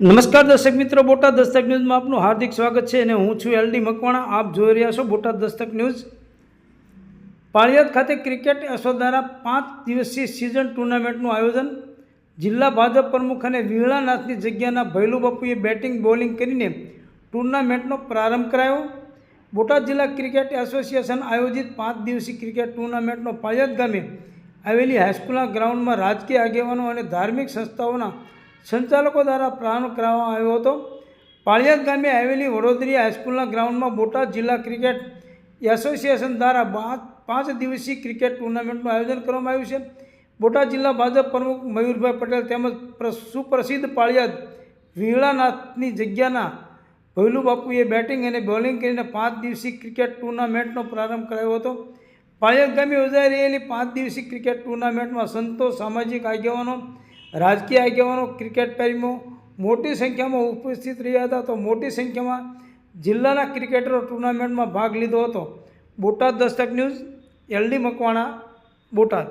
નમસ્કાર દર્શક મિત્રો, બોટાદ દસ્તક ન્યૂઝમાં આપનું હાર્દિક સ્વાગત છે અને હું છું એલડી મકવાણા. આપ જોઈ રહ્યા છો બોટાદ દસ્તક ન્યૂઝ. પાળિયાદ ખાતે ક્રિકેટ એસો પાંચ દિવસીય સિઝન ટુર્નામેન્ટનું આયોજન. જિલ્લા ભાજપ પ્રમુખ અને વિહળાનાથની જગ્યાના ભૈલુ બાપુએ બેટિંગ બોલિંગ કરીને ટુર્નામેન્ટનો પ્રારંભ કરાયો. બોટાદ જિલ્લા ક્રિકેટ એસોસિએશન આયોજિત પાંચ દિવસીય ક્રિકેટ ટુર્નામેન્ટનો પાળિયાદ ગામે આવેલી હાઈસ્કૂલના ગ્રાઉન્ડમાં રાજકીય આગેવાનો અને ધાર્મિક સંસ્થાઓના સંચાલકો દ્વારા પ્રારંભ કરવામાં આવ્યો હતો. પાળિયાદ ગામે આવેલી વડોદરી હાઈસ્કૂલના ગ્રાઉન્ડમાં બોટાદ જિલ્લા ક્રિકેટ એસોસિએશન દ્વારા પાંચ દિવસીય ક્રિકેટ ટુર્નામેન્ટનું આયોજન કરવામાં આવ્યું છે. બોટાદ જિલ્લા ભાજપ પ્રમુખ મયુરભાઈ પટેલ તેમજ સુપ્રસિદ્ધ પાળિયાદ વીળાનાથની જગ્યાના ભૈલુ બાપુએ બેટિંગ અને બોલિંગ કરીને પાંચ દિવસીય ક્રિકેટ ટુર્નામેન્ટનો પ્રારંભ કરાયો હતો. પાળિયાદ ગામે યોજાઈ રહેલી પાંચ દિવસીય ક્રિકેટ ટુર્નામેન્ટમાં સંતો સામાજિક આગેવાનો રાજકીય આગેવાનો ક્રિકેટ પ્રેમીઓ મોટી સંખ્યામાં ઉપસ્થિત રહ્યા હતા. તો મોટી સંખ્યામાં જિલ્લાના ક્રિકેટરો ટુર્નામેન્ટમાં ભાગ લીધો હતો. Botad Dastak news, LD Makwana, Botad.